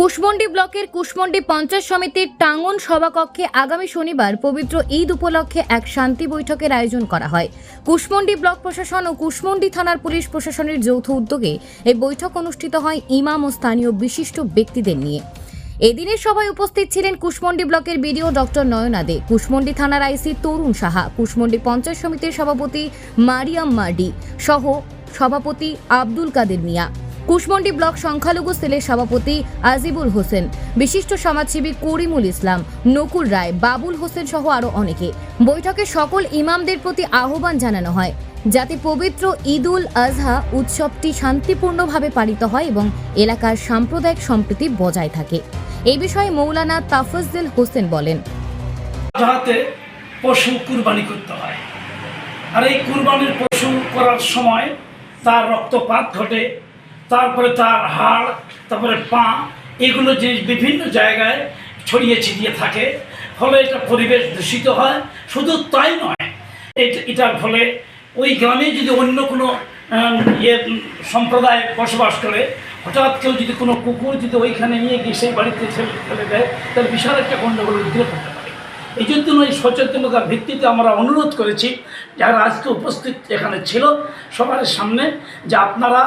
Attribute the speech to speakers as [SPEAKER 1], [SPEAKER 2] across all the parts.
[SPEAKER 1] কুশমন্ডি ব্লকের কুশমন্ডি পঞ্চায়েত সমিতির টাঙ্গন সভাকক্ষে আগামী শনিবার পবিত্র ঈদ উপলক্ষে এক শান্তি বৈঠকের আয়োজন করা হয়। কুশমন্ডি ব্লক প্রশাসন ও কুশমন্ডি থানার পুলিশ প্রশাসনের যৌথ উদ্যোগে এই বৈঠক অনুষ্ঠিত হয় ইমাম ও স্থানীয় বিশিষ্ট ব্যক্তিদের নিয়ে। এদিনের সভায় উপস্থিত ছিলেন কুশমন্ডি ব্লকের বিডিও ডক্টর নয়না দে কুশমন্ডি থানার আইসি তরুণ সাহা কুশমন্ডি পঞ্চায়েত সমিতির সভাপতি মারিয়াম মার্ডি সহ সভাপতি আব্দুল কাদের মিয়া। কুশমন্ডি ব্লক সংখ্যালঘু সেলের সভাপতি আজিবুল হোসেন, বিশিষ্ট সমাজসেবী করিমুল ইসলাম, নকুল রায়, বাবুল হোসেন সহ আরও অনেকে। বৈঠকে সকল ইমামদের প্রতি আহ্বান জানানো হয়। যাতে পবিত্র ঈদুল আজহা উৎসবটি শান্তিপূর্ণভাবে পালিত হয় এবং এলাকার সাম্প্রদায়িক সম্প্রীতি বজায় থাকে। এই বিষয়ে মৌলানা তাফজদিল হোসেন বলেন।
[SPEAKER 2] যাতে পশু কুরবানি করতে হয়। আর এই কুরবানির পশু করার সময় তার রক্তপাত ঘটে। তারপরে তার হাড়, তারপরে পা, এগুলো যে বিভিন্ন জায়গায় ছড়িয়ে ছিটিয়ে থাকে, ফলে এটা পরিবেশ দূষিত হয়। শুধু তাই নয়, এটা, এটার ফলে ওই গ্রামে যদি অন্য কোনো ইয়ে সম্প্রদায় বসবাস করে, হঠাৎ কেউ যদি কোনো কুকুর যদি ওইখানে নিয়ে গিয়ে সেই বাড়িতে ফেলে দেয়, তাহলে বিশাল একটা গণ্ডগোল উদ্রেক হতে পারে। এই জন্য এই সচেতনতার ভিত্তিতে আমরা অনুরোধ করেছি, যারা আজকে উপস্থিত এখানে ছিল, সবার সামনে যে আপনারা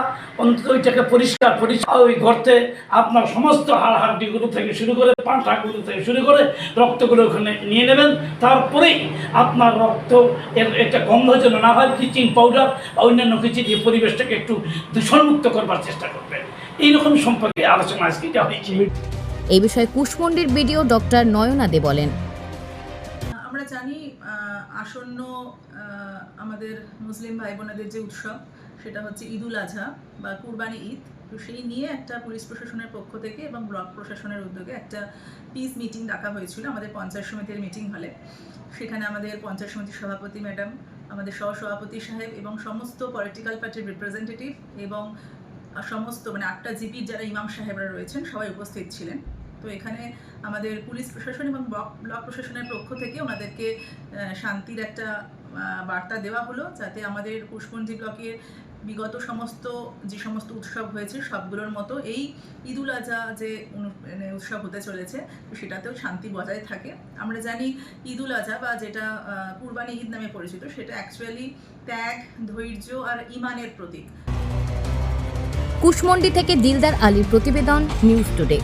[SPEAKER 2] অন্তত ওইটাকে পরিষ্কার পরিষ্কার ওই গর্তে আপনার সমস্ত হাড় হাড্ডিগুলো থেকে শুরু করে পাঁঠাগুলো থেকে শুরু করে রক্তগুলো ওখানে নিয়ে নেবেন। তারপরেই আপনার রক্ত এর একটা গন্ধ যেন না হয় ব্লিচিং পাউডার বা অন্যান্য কিছু দিয়ে পরিবেশটাকে একটু দূষণমুক্ত করবার চেষ্টা করবেন। এইরকম সম্পর্কে আলোচনা আজকে যা হয়েছে।
[SPEAKER 1] এই বিষয়ে কুশমন্ডির বিডিও ডক্টর নয়না দে বলেন।
[SPEAKER 3] জানি আসন্ন আমাদের মুসলিম ভাই বোনেদের যে উৎসব, সেটা হচ্ছে ঈদুল আজহা বা কুরবানি ঈদ। তো সেই নিয়ে একটা পুলিশ প্রশাসনের পক্ষ থেকে এবং ব্লক প্রশাসনের উদ্যোগে একটা পিস মিটিং ডাকা হয়েছিল। আমাদের পঞ্চায়েত সমিতির মিটিং হলে। সেখানে আমাদের পঞ্চায়েত সমিতির সভাপতি ম্যাডাম, আমাদের সহসভাপতি সাহেব এবং সমস্ত পলিটিক্যাল পার্টির রিপ্রেজেন্টেটিভ এবং সমস্ত মানে আটটা জিপির যারা ইমাম সাহেবরা রয়েছেন, সবাই উপস্থিত ছিলেন। তো এখানে আমাদের পুলিশ প্রশাসন এবং ব্লক প্রশাসনের পক্ষ থেকে ওনাদেরকে শান্তির একটা বার্তা দেওয়া হলো যাতে আমাদের পুষ্পঞ্জি ব্লকের বিগত সমস্ত, যে সমস্ত উৎসব হয়েছে সবগুলোর মতো এই ঈদুল আজহা যে মানে উৎসব হতে চলেছে সেটাতেও শান্তি বজায় থাকে। আমরা জানি ঈদুল আজহা বা যেটা কুরবানি ঈদ নামে পরিচিত, সেটা অ্যাকচুয়ালি ত্যাগ, ধৈর্য আর ইমানের প্রতীক।
[SPEAKER 1] কুশমন্ডি থেকে দিলদার আলীর প্রতিবেদন, নিউজ টুডে।